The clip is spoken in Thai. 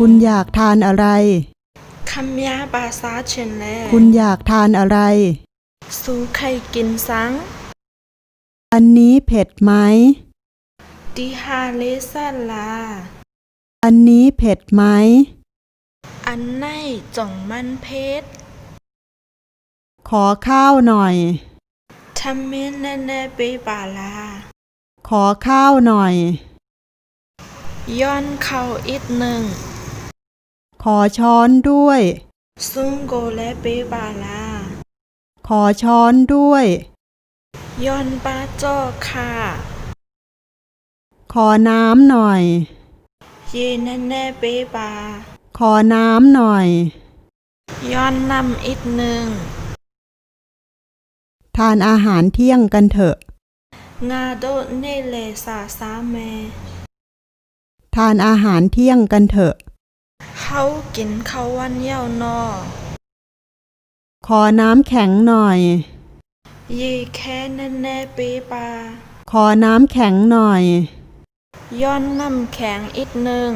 คุณอยากทานอะไรคำยาบาซาเชนแลคุณอยากทานอะไร สูไข่กินสัง อันนี้เผ็ดไหม ดิฮาเลซัลลา อันนี้เผ็ดไหม อันไหนจ่องมันเพชรขอข้าวหน่อยทำเมนแน่แน่เปบาลา ขอข้าวหน่อย ย้อนเข่าอีกหนึ่ง ขอช้อนด้วย ซุงโกและเปบาลา ขอช้อนด้วยย้อนปาจอค่ะ ขอน้ำหน่อย เยแน่แน่เปบา ขอน้ำหน่อยย้อนนำอีกหนึ่ง ทานอาหารเที่ยงกันเถอะ งาโดเนเลสาสาแมทานอาหารเที่ยงกันเถอะ เขากินข้าววันเย้านอ ขอน้ำแข็งหน่อยเยแค่แน่แน่เปบาขอน้ำแข็งหน่อย ย้อนน้ำแข็งอีกหนึ่ง